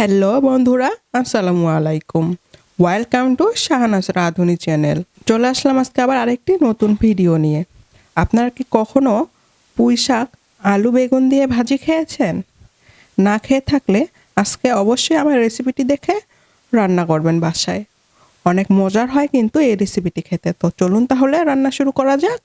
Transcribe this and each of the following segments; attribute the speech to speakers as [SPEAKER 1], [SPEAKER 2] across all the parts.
[SPEAKER 1] Hello বন্ধুরা, আসসালামু আলাইকুম। Welcome to Shahanaz Radhuni channel চলে আসলাম আজকে আবার আরেকটি নতুন ভিডিও নিয়ে। আপনারা কি কখনো পুঁই শাক, আলু বেগুন দিয়ে ভাজি খেয়েছেন? না খেয়ে থাকলে আজকে অবশ্যই আমার রেসিপিটি দেখে রান্না করবেন বাসায়। অনেক মজার হয় কিন্তু এই রেসিপিটি খেতে। তো চলুন তাহলে রান্না শুরু করা যাক।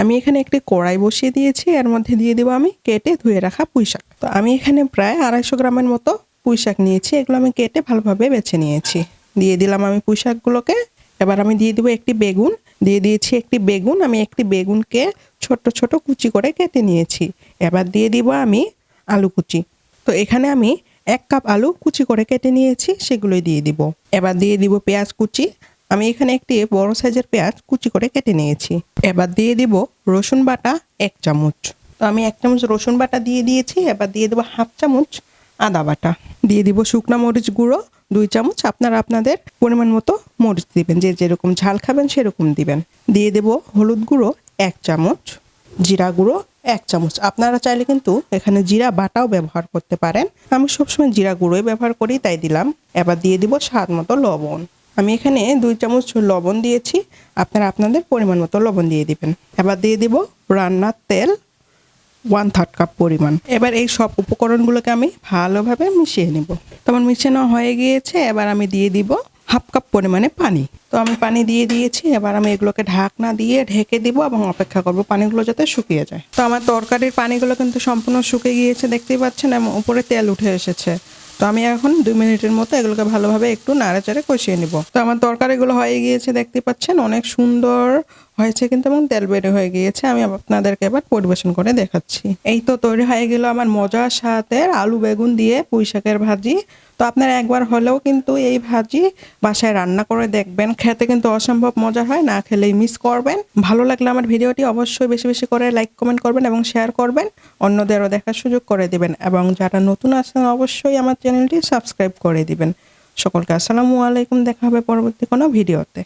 [SPEAKER 1] আমি এখানে একটি কড়াই বসিয়ে দিয়েছি। এর মধ্যে দিয়ে দেবো আমি কেটে ধুয়ে রাখা পুঁই শাক। তো আমি এখানে প্রায় আড়াইশো গ্রামের মতো পুঁই শাক নিয়েছি, এগুলো আমি কেটে ভালোভাবে বেছে নিয়েছি। দিয়ে দিলাম আমি পুঁই শাকগুলোকে এবার আমি দিয়ে দেবো একটি বেগুন। দিয়ে দিয়েছি একটি বেগুন। আমি একটি বেগুনকে ছোট ছোট কুচি করে কেটে নিয়েছি। এবার দিয়ে দিব আমি আলু কুচি। তো এখানে আমি এক কাপ আলু কুচি করে কেটে নিয়েছি, সেগুলোই দিয়ে দিব। এবার দিয়ে দিব পেঁয়াজ কুচি। আমি এখানে একটি বড় সাইজের পেঁয়াজ কুচি করে কেটে নিয়েছি। এবার দিয়ে দিব রসুন বাটা এক চামচ। তো আমি এক চামচ রসুন বাটা দিয়ে দিয়েছি। এবার দিয়ে দেবো হাফ চামচ আদা বাটা। দিয়ে দিব শুকনো মরিচ গুঁড়ো, দুই চামচ। আপনারা আপনাদের পরিমাণ মতো মরিচ দিবেন। যে যেরকম ঝাল খাবেন, সেরকম দিবেন। দিয়ে দেব হলুদ গুঁড়ো, এক চামচ। জিরা গুঁড়ো, এক চামচ। আপনারা চাইলে কিন্তু এখানে জিরা বাটাও ব্যবহার করতে পারেন। আমি সবসময় জিরা গুঁড়োই ব্যবহার করি, তাই দিলাম। এবার দিয়ে দিব স্বাদ মতো লবণ। আমি এখানে দুই চামচ লবণ দিয়েছি। আপনারা আপনাদের পরিমাণ মতো লবণ দিয়ে দিবেন। এবার দিয়ে দিব রান্নার তেল। ওয়ান থার্ড কাপ পরিমাণ। এবার এই সব উপকরণগুলোকে আমি ভালোভাবে মিশিয়ে নেব। তোমার মিশানো হয়ে গিয়েছে, এবার আমি দিয়ে দিব হাফ কাপ পরিমাণে পানি। তো আমি পানি দিয়ে দিয়েছি, এবার আমি এগুলোকে ঢাকনা দিয়ে ঢেকে দিব এবং অপেক্ষা করব পানিগুলো যাতে শুকিয়ে যায়। তো আমার তরকারির পানিগুলো কিন্তু সম্পূর্ণ শুকিয়ে গিয়েছে, দেখতেই পাচ্ছেন, এবং উপরে তেল উঠে এসেছে। তো আমি এখন দুই মিনিটের মতো এগুলোকে ভালোভাবে একটু নাড়াচাড়ে কষিয়ে নিব। তো আমার তরকারিগুলো হয়ে গিয়েছে, দেখতে পাচ্ছেন, অনেক সুন্দর হয়েছে কিন্তু এবং তেল বেড়ে হয়ে গিয়েছে। আমি আপনাদেরকে এবার পরিবেশন করে দেখাচ্ছি। এই তো তৈরি হয়ে গেল আমার মজার সাথে আলু বেগুন দিয়ে পুঁই শাকের ভাজি। তো আপনারা একবার হলেও কিন্তু এই ভাজি বাসায় রান্না করে দেখবেন। খেতে কিন্তু অসম্ভব মজা হয়, না খেলেই মিস করবেন। ভালো লাগলে আমার ভিডিওটি অবশ্যই বেশি বেশি করে লাইক কমেন্ট করবেন এবং শেয়ার করবেন। অন্যদেরও দেখার সুযোগ করে দিবেন এবং যারা নতুন আছেন অবশ্যই আমার চ্যানেলটি সাবস্ক্রাইব করে দিবেন। সকলকে আসসালামু আলাইকুম, দেখা হবে পরবর্তী কোনো ভিডিওতে।